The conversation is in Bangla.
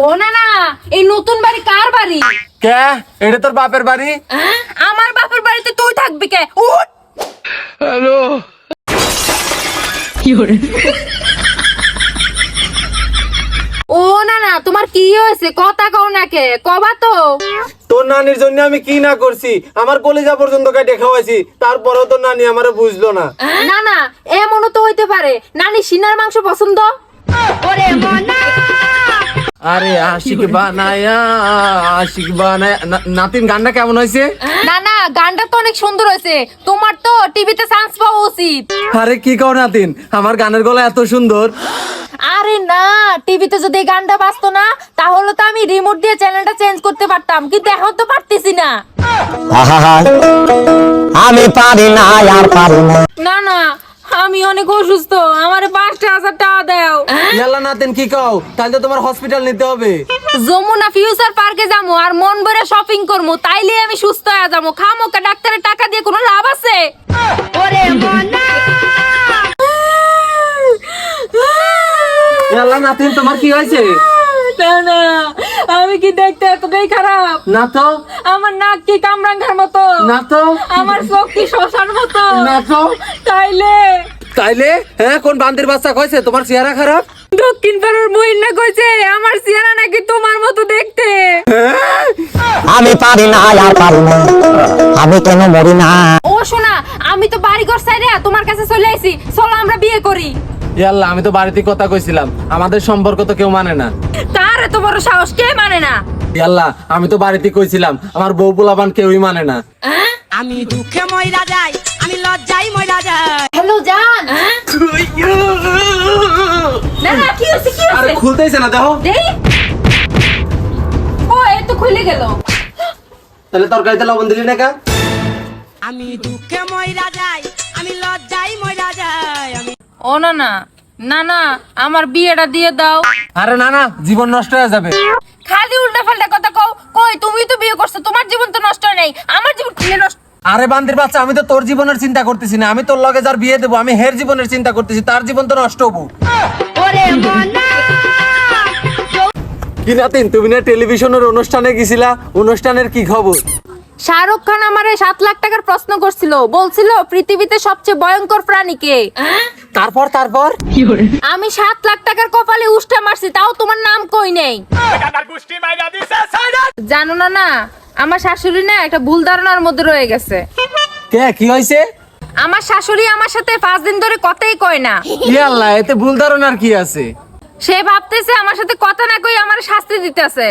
ও না না এই নতুন বাড়ি কার বাড়ি? কে? এটা তোর বাপের বাড়ি? আমার বাপের বাড়িতে তুই থাকবি কে? উঠ! ও না না তোমার কি হয়েছে? কথা কও না কে? কবা তো। তোর নানির জন্য আমি কি না করছি? আমার কলেজা পর্যন্ত কেটে খাওয়াইছি তারপরেও তোর নানি আমারে বুঝলো না। না না এমনও তো হইতে পারে। নানি সিনার মাংস পছন্দ? ওরে মনা আরে আশিক বানায়া আশিক বানায়া। নাতিন গানটা কেমন হয়েছে? না না গানটা তো অনেক সুন্দর হয়েছে। তোমার তো টিভিতে চান্স পাওয়া উচিত। আরে কি কও নাতিন? আমার গানের গলা এত সুন্দর। আরে না টিভিতে যদি এই গানটা বাজতো না তাহলে তো আমি রিমোট দিয়ে চ্যানেলটা চেঞ্জ করতে পারতাম। কিন্তু এখন তো পারতেছি না। আমি পারি না আর পারি না। না না আমি অনেক অসুস্থ। আমার পাঁচটা হাজার টাকা দাও ইয়াল্লা নাতিন কি কও? তাহলে তো তোমার হসপিটাল নিতে হবে। যমুনা ফিউচার পার্কে যাব আর মন ভরে শপিং করব তাইলে আমি সুস্থ হয়ে যাব খামো কা ডাক্তারের টাকা দিয়ে কোনো লাভ আছে? ওরে মনা! ইয়াল্লা নাতিন তোমার কি হয়েছে? না না আমি কি দেখতে এতটাই খারাপ? না তো। আমার নাক কি কামরাঙ্গার মতো? না তো। আমার চোখ কি শশার মতো? না তো। তাইলে? তাইলে? হ্যাঁ কোন বান্দির বাচ্চা কইছে? তোমার চেহারা খারাপ? দক্ষিণ পাড়ার মহিলা কইছে আমার চেহারা নাকি তোমার মতো দেখতে। আমি পারি না আর পারি না। আমি কেন মরি না? ও শোনা আমি তো বাড়ি ঘর তোমার কাছে চলে আইছি। চলো আমরা বিয়ে করি। ইয়াল্লা আমি তো বাড়িতে কথা কইছিলাম। আমাদের সম্পর্ক তো কেউ মানে না। তার এত বড় সাহস কে মানে না? ইয়াল্লা আমি তো বাড়িতে কইছিলাম আমার বউ পোলাবান কেউই মানে না। আমি দুঃখে ময়রা যাই আমি লজ্জাই ময়রা যাই। হ্যালো জান না না কি হচ্ছে কি আরে হচ্ছে খুলতেইছে না দেখো। দেই। ও এই তো খুলে গেল। তাহলে তরকারিতে লবণ দিলি না কা? আমি দুঃখে ময়রা যাই আমি লজ্জাই ময়রা যাই আমি ও না না না না আমার বিয়েটা দিয়ে দাও। আরে না না জীবন নষ্ট হয়ে যাবে। খালি উল্টা পাল্টা কথা কও। কই তুমি তো বিয়ে করছ তোমার জীবন তো নষ্ট হয় নাই আমার জীবন খুলে নষ্ট আরে বান্দির বাচ্চা আমি তো তোর জীবনের চিন্তা করতেছি না আমি তোর লগে যার বিয়ে দেবো আমি হের জীবনের চিন্তা করতেছি তার জীবন তো নষ্ট হব। ওরে মনা কি নাতিন তুমি না টেলিভিশনের অনুষ্ঠানে গেছিলা? অনুষ্ঠানের কি খবর? শাহরুখ খান আমারে সাত লাখ টাকার প্রশ্ন করছিল। বলছিল পৃথিবীতে সবচেয়ে ভয়ঙ্কর প্রাণী কে? তারপর তারপর? আমি সাত লাখ টাকার কপালে উষ্টা মারছি তাও তোমার নাম কই নেই? জানো না না আমার শাশুড়ি না একটা ভুল ধারণার মধ্যে রয়ে গেছে। কে কি হয়েছে আমার শাশুড়ি আমার সাথে পাঁচ দিন ধরে কথাই কয় না। আল্লাহ এতে ভুল ধারণার কি আছে? সে ভাবতেছে আমার সাথে কথা না কই আমার শাস্তি দিতেছে।